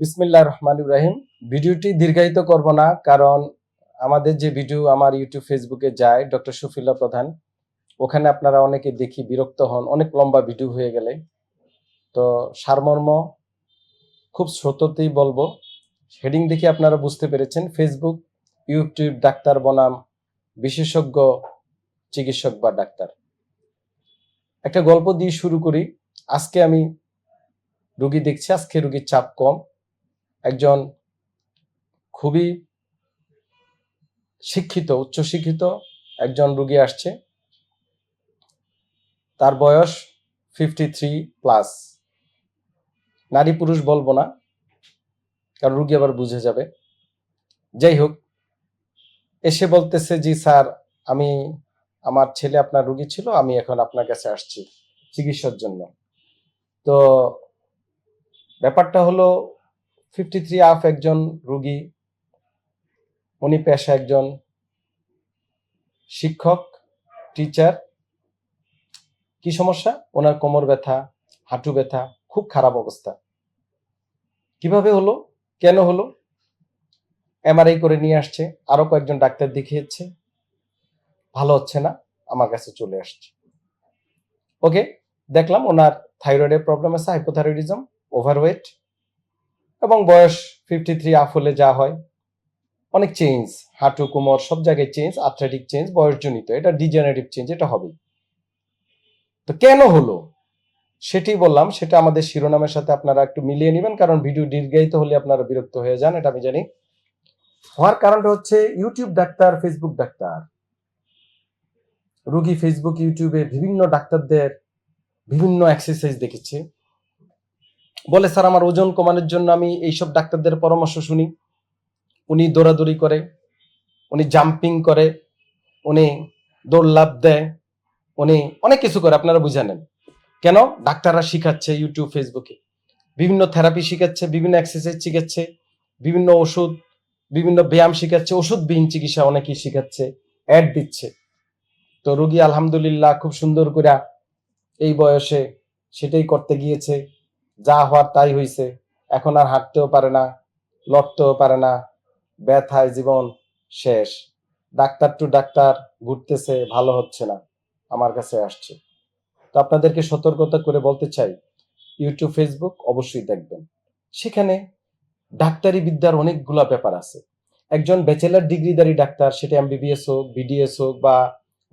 বিসমিল্লাহ রহমান ইব্রাহিম। ভিডিওটি দীর্ঘায়িত করব না, কারণ আমাদের যে ভিডিও আমার ইউটিউব ফেসবুকে যায়, ডক্টর শফিল্লা প্রধান, ওখানে আপনারা অনেকে দেখি বিরক্ত হন, অনেক লম্বা ভিডিও হয়ে গেলে। তো সারমর্ম, খুব স্রোততেই বলব, হেডিং দেখে আপনারা বুঝতে পেরেছেন ফেসবুক ইউটিউব ডাক্তার বনাম, বিশেষজ্ঞ, চিকিৎসক বা ডাক্তার। একটা গল্প দিয়ে শুরু করি, আজকে আমি রুগী দেখছি, আজকে রুগীর চাপ কম একজন খুবই শিক্ষিত উচ্চ শিক্ষিত একজন রুগী আসছে। তার বয়স ফিফটি থ্রি প্লাস নারী পুরুষ বলব না, কারণ রুগী আবার বুঝে যাবে। যাই হোক, এসে বলতেছে, জি স্যার, আমি, আমার ছেলে আপনার রুগী ছিল, আমি এখন আপনার কাছে আসছি চিকিৎসার জন্য। তো ব্যাপারটা হলো ফিফটি থ্রি আফ একজন রুগী, উনি পেশা একজন শিক্ষক টিচার কি সমস্যা? ওনার কোমর ব্যথা, হাঁটু ব্যথা, খুব খারাপ অবস্থা। কীভাবে হলো? কেন হলো? এমআরআই করে নিয়ে আসছে, আরও কয়েকজন ডাক্তার দেখিয়েছে। ভালো হচ্ছে না, আমার কাছে চলে আসছে। ওকে দেখলাম ওনার থাইরয়েডের প্রবলেম আছে হাইপোথাইরয়েডিজম ওভারওয়েট এবং বয়স ফিফটি থ্রি আপ হলে যা হয়, অনেক চেঞ্জ হাঁটু, কোমর, সব জায়গায় চেঞ্জ আথলেটিক চেঞ্জ বয়সজনিত, এটা ডিজেনারেটিভ চেঞ্জ এটা হবে তো কেন হলো? সেটি বললাম, সেটা আমাদের শিরোনামের সাথে আপনারা একটু মিলিয়ে নেবেন, কারণ ভিডিও দীর্ঘায়িত হলে আপনারা বিরক্ত হয়ে যান, এটা আমি জানি। হওয়ার কারণটা হচ্ছে ইউটিউব ডাক্তার ফেসবুক ডাক্তার। রুগী ফেসবুক ইউটিউবে বিভিন্ন ডাক্তারদের বিভিন্ন এক্সারসাইজ দেখেছে। বলে, স্যার, আমার ওজন কমানোর জন্য আমি এইসব ডাক্তারদের পরামর্শ শুনি। উনি দৌড়াদৌড়ি করে, উনি জাম্পিং করে, উনি দৌড় লাভ দেয়, উনি অনেক কিছু করে, আপনারা বুঝে নেন। কেন? ডাক্তাররা শিখাচ্ছে ইউটিউব ফেসবুকে বিভিন্ন থেরাপি শিখাচ্ছে, বিভিন্ন এক্সারসাইজ শিখাচ্ছে, বিভিন্ন ওষুধ, বিভিন্ন ব্যায়াম শিখাচ্ছে, ওষুধবিহীন চিকিৎসা অনেকেই শিখাচ্ছে অ্যাড দিচ্ছে। তো রুগী আলহামদুলিল্লাহ খুব সুন্দর করে এই বয়সে সেটাই করতে গিয়েছে। যা হওয়ার তাই হয়েছে এখন আর হাঁটতেও পারে না, লড়তেও পারে না। ব্যথায় জীবন শেষ। ডাক্তার টু ডাক্তার ঘুরতেছে, ভালো হচ্ছে না, আমার কাছে আসছে। তো আপনাদেরকে সতর্কতা করে বলতে চাই, ইউটিউব, ফেসবুক অবশ্যই দেখবেন। সেখানে ডাক্তারি বিদ্যার অনেকগুলা ব্যাপার আছে। একজন ব্যাচেলার ডিগ্রিধারী ডাক্তার, সেটা এমবিবিএস হোক, বিডিএস হোক বা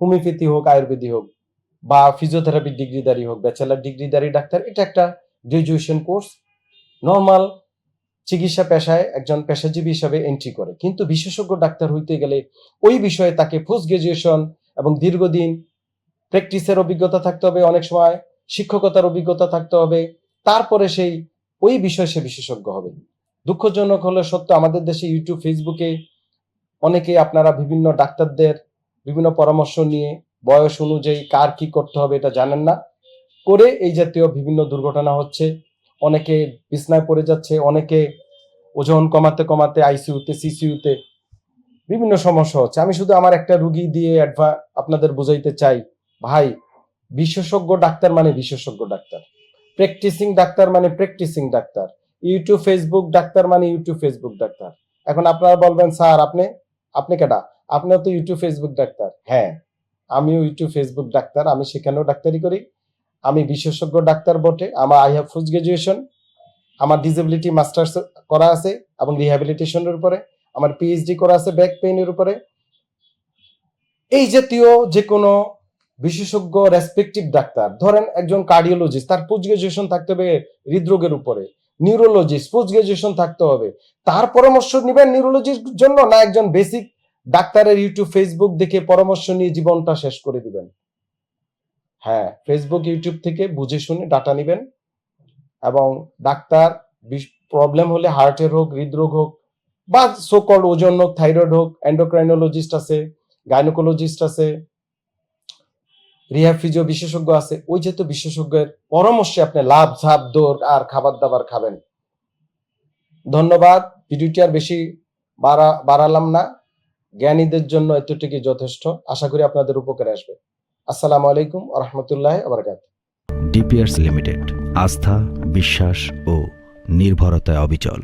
হোমিওপ্যাথি হোক আয়ুর্বেদিক হোক বা ফিজিওথেরাপি ডিগ্রিধারী হোক, ব্যাচেলার ডিগ্রিধারী ডাক্তার, এটা একটা গ্রাজুয়েশন কোর্স নর্মাল চিকিৎসা পেশায় একজন পেশাজীবী হিসাবে এন্ট্রি করে। কিন্তু বিশেষজ্ঞ ডাক্তার হইতে গেলে ওই বিষয়ে তাকে পোস্ট গ্রাজুয়েশন এবং দীর্ঘদিন প্র্যাকটিসের অভিজ্ঞতা থাকতে হবে অনেক সময়, শিক্ষকতার অভিজ্ঞতা থাকতে হবে। তারপরে সেই, ওই বিষয়ে সে বিশেষজ্ঞ হবে। দুঃখজনক হলে সত্য, আমাদের দেশে ইউটিউব ফেসবুকে অনেকে আপনারা বিভিন্ন ডাক্তারদের বিভিন্ন পরামর্শ নিয়ে বয়স অনুযায়ী কার কি করতে হবে এটা জানেন না। করে এই জাতীয় বিভিন্ন দুর্ঘটনা হচ্ছে। অনেকে বিছনায় পড়ে যাচ্ছে, অনেকে ওজন কমাতে কমাতে আইসিইউতে সিসিইউতে বিভিন্ন সমস্যা হচ্ছে। আমি শুধু আমার একটা রুগী দিয়ে অ্যাডভা আপনাদের বুঝাইতে চাই। ভাই, বিশেষজ্ঞ ডাক্তার মানে বিশেষজ্ঞ ডাক্তার। প্র্যাকটিসিং ডাক্তার মানে practising doctor. YouTube Facebook doctor মানে ইউটিউব ফেসবুক ডাক্তার। এখন আপনারা বলবেন, স্যার, আপনি আপনি কেটা আপনিও তো ইউটিউব ফেসবুক ডাক্তার। হ্যাঁ আমিও ইউটিউব ফেসবুক ডাক্তার। আমি সেখানেও ডাক্তারি করি। আমি বিশেষজ্ঞ ডাক্তার বটে, আমার আই হ্যাভ পোস্ট গ্রাজুয়েশন আমার ডিসেবিলিটি মাস্টার্স করা আছে এবং রিহ্যাবিলিটেশনের উপরে, আমার পিএইচডি করা আছে ব্যাক পেইনের উপরে। এই জাতীয় যে কোনো বিশেষজ্ঞ রেসপেক্টিভ ডাক্তার, ধরেন একজন কার্ডিওলজিস্ট তার পোস্ট গ্রাজুয়েশন থাকতে হবে হৃদরোগের উপরে নিউরোলজিস্ট পোস্ট গ্রাজুয়েশন থাকতে হবে, তার পরামর্শ নেবেন নিউরোলজির জন্য না একজন বেসিক ডাক্তারের ইউটিউব ফেসবুক দেখে পরামর্শ নিয়ে জীবনটা শেষ করে দিবেন। হ্যাঁ ফেসবুক ইউটিউব থেকে বুঝে শুনে ডাটা নেবেন এবং ডাক্তার প্রবলেম হলে হার্টের হোক হৃদরোগ হোক বা সোকল ওজন হোক থাইরয়েড হোক এন্ডোক্রাইনোলজিস্ট আছে গাইনোকোলজিস্ট আছে রিহ্যাব ফিজিও বিশেষজ্ঞ আছে, ওই যেহেতু বিশেষজ্ঞের পরামর্শে আপনি লাভ, ঝাপ, দৌড় আর খাবার দাবার খাবেন। ধন্যবাদ, ভিডিওটি আর বেশি বাড়া, বাড়ালাম না। জ্ঞানীদের জন্য এতটুকুই যথেষ্ট। আশা করি আপনাদের উপকারে আসবে। আসসালামু আলাইকুম রহমতুল্লাহ আবরকাত ডিপিআরস লিমিটেড আস্থা বিশ্বাস ও নির্ভরতায় অবিচল।